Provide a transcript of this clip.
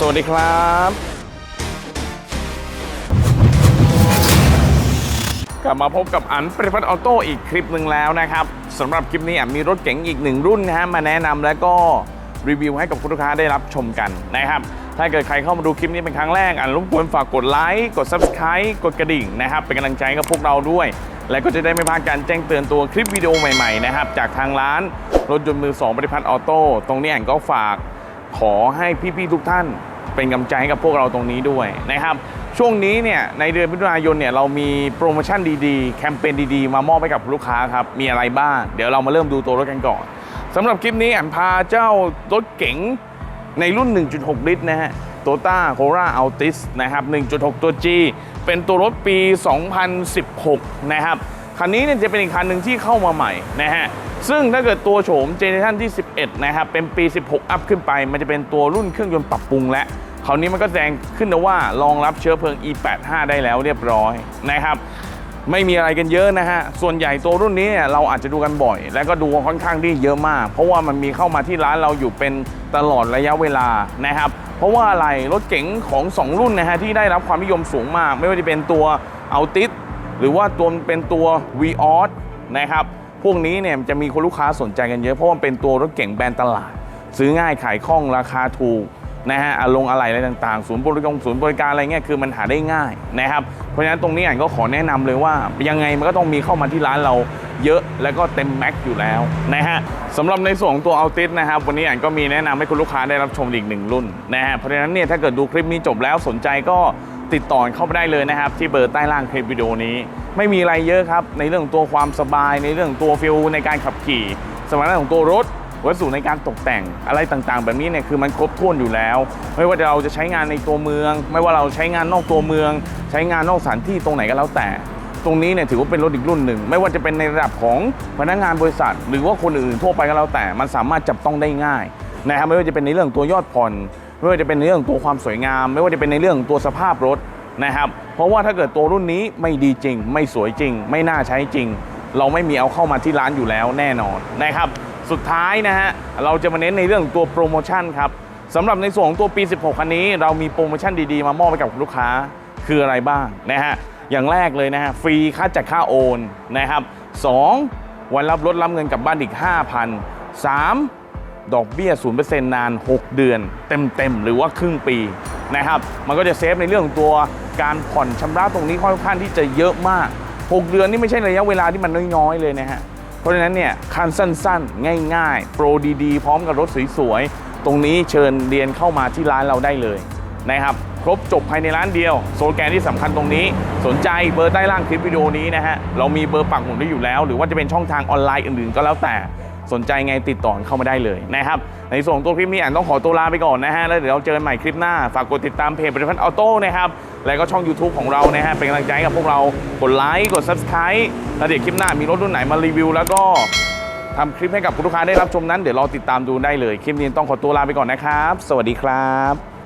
สวัสดีครับ กลับมาพบกับอันปริพัฒน์ออโต้อีกคลิปหนึ่งแล้วนะครับสำหรับคลิปนี้มีรถเก๋งอีกหนึ่งรุ่นนะฮะมาแนะนำแล้วก็รีวิวให้กับคุณลูกค้าได้รับชมกันนะครับ ถ้าเกิดใครเข้ามาดูคลิปนี้เป็นครั้งแรกอะรบกวนฝากกดไลค์กด Subscribe กดกระดิ่งนะครับ เป็นกำลังใจกับพวกเราด้วย และก็จะได้ไม่พลาดการแจ้งเตือนตัวคลิปวิดีโอใหม่ๆนะครับจากทางร้านรถยนต์มือสองปริพัฒน์ออโต้ตรงนี้อะก็ฝากขอให้พี่ๆทุกท่าน เป็นกำลังใจให้กับพวกเราตรงนี้ด้วยนะครับ ช่วงนี้เนี่ยในเดือนมิถุนายนเนี่ยเรามีโปรโมชั่นดีๆ แคมเปญดีๆ มามอบให้กับลูกค้าครับ มีอะไรบ้าง เดี๋ยวเรามาเริ่มดูตัวรถกันก่อนสำหรับคลิปนี้อันพาเจ้ารถเก๋งในรุ่น 1.6 ลิตรนะฮะโตต้าโคราอัลติสนะครับ 1.6 ตัว G เป็นตัวรถปี 2016 นะครับ คันนี้เนี่ยจะเป็นอีกคันหนึ่งที่เข้ามาใหม่นะฮะซึ่งถ้าเกิดตัวโฉมเจเนอเรชันที่ 11 นะครับ เป็นปี 16 อัพขึ้นไป มันจะเป็นตัวรุ่นเครื่องยนต์ปรับปรุงและคราวนี้มันก็แซงขึ้นนะว่ารองรับเชื้อเพลิง E85 ได้แล้วเรียบร้อยนะครับไม่มีอะไรกันเยอะนะฮะ ส่วนใหญ่ตัวรุ่นนี้เราอาจจะดูกันบ่อย และก็ดูค่อนข้างที่เยอะมาก เพราะว่ามันมีเข้ามาที่ร้านเราอยู่เป็นตลอดระยะเวลานะครับ เพราะว่าอะไรรถเก๋งของ 2 รุ่นนะฮะที่ได้รับความนิยมสูงมาก ไม่ว่าจะเป็นตัว a l t i s หรือว่าตัวเป็นตัว v ีออสนะครับ พวกนี้เนี่ยจะมีคนลูกค้าสนใจกันเยอะ เพราะว่ามันเป็นตัวรถเก๋งแบรนด์ตลาด ซื้อง่ายขายคล่องราคาถูกนะฮะอารมณ์อะไรอะไรต่างๆ ศูนย์บริการศูนย์บริการอะไรเงี้ยคือมันหาได้ง่ายนะครับ เพราะฉะนั้นตรงนี้อ่านก็ขอแนะนำเลยว่า ยังไงมันก็ต้องมีเข้ามาที่ร้านเราเยอะแล้วก็เต็มแม็กซ์อยู่แล้วนะฮะสำหรับในส่วนของตัว a l t i s นะครับ วันนี้อ่านก็มีแนะนำให้คุณลูกค้าได้รับชมอีกหนึ่งรุ่นนะฮะเพราะฉะนั้นเนี่ยถ้าเกิดดูคลิปนี้จบแล้วสนใจก็ ติดต่อเข้าไปได้เลยนะครับ ที่เบอร์ใต้ล่างคลิปวิดีโอนี้ ไม่มีอะไรเยอะครับ ในเรื่องตัวความสบาย ในเรื่องตัวฟิลในการขับขี่ สมรรถนะของตัวรถวัสดุในการตกแต่งอะไรต่างๆ แบบนี้เนี่ยคือมันครบถ้วนอยู่แล้ว ไม่ว่าเราจะใช้งานในตัวเมือง ไม่ว่าเราใช้งานนอกตัวเมือง ใช้งานนอกสถานที่ตรงไหนก็แล้วแต่ ตรงนี้เนี่ยถือว่าเป็นรถอีกรุ่นหนึ่ง ไม่ว่าจะเป็นในระดับของพนักงานบริษัท หรือว่าคนอื่นทั่วไปก็แล้วแต่ มันสามารถจับต้องได้ง่ายนะครับไม่ว่าจะเป็นในเรื่องตัวยอดผ่อน ไม่ว่าจะเป็นในเรื่องตัวความสวยงาม ไม่ว่าจะเป็นในเรื่องตัวสภาพรถนะครับ เพราะว่าถ้าเกิดตัวรุ่นนี้ไม่ดีจริง ไม่สวยจริง ไม่น่าใช้จริง เราไม่มีเอาเข้ามาที่ร้านอยู่แล้วแน่นอนนะครับ สุดท้ายนะฮะเราจะมาเน้นในเรื่องตัวโปรโมชั่นครับสำหรับในส่วนของตัวปี 16 คันนี้ เรามีโปรโมชั่นดีๆ มามอบให้กับลูกค้าคืออะไรบ้างนะฮะอย่างแรกเลยนะฮะฟรีค่าจัดค่าโอนนะครับ 2. วันรับรถรับเงินกลับบ้านอีก 5,000 3. ดอกเบี้ย 0%นาน 6 เดือน เต็มๆ หรือว่าครึ่งปีนะครับ มันก็จะเซฟในเรื่องของตัวการผ่อนชำระตรงนี้ค่อนข้างที่จะเยอะมาก 6 เดือนนี่ไม่ใช่ระยะเวลาที่มันน้อยๆ เลยนะฮะ เพราะฉะนั้นเนี่ยคันสั้นๆ ง่ายๆ โปรดีๆ พร้อมกับรถสวยๆ ตรงนี้เชิญเรียนเข้ามาที่ร้านเราได้เลยนะครับ ครบจบภายในร้านเดียว โซลแกนที่สำคัญตรงนี้ สนใจเบอร์ใต้ล่างคลิปวิดีโอนี้นะฮะ เรามีเบอร์ปักหมุดไว้อยู่แล้ว หรือว่าจะเป็นช่องทางออนไลน์อื่นๆ ก็แล้วแต่ สนใจไงติดต่อเข้ามาได้เลยนะครับในส่วนตัวคลิปนี้อ่านต้องขอตัวลาไปก่อนนะฮะแล้วเดี๋ยวเราเจอกันใหม่คลิปหน้าฝากกดติดตามเพจบริพัฒน์ออโต้นะครับแล้วก็ช่อง YouTube ของเรานะฮะเป็นกำลังใจให้กับพวกเรากดไลค์กด Subscribe แล้วเดี๋ยวคลิปหน้ามีรถรุ่นไหนมารีวิว แล้วก็ทำคลิปให้กับคุณลูกค้าได้รับชมนั้นเดี๋ยวรอติดตามดูได้เลย คลิปนี้ต้องขอตัวลาไปก่อนนะครับ สวัสดีครับ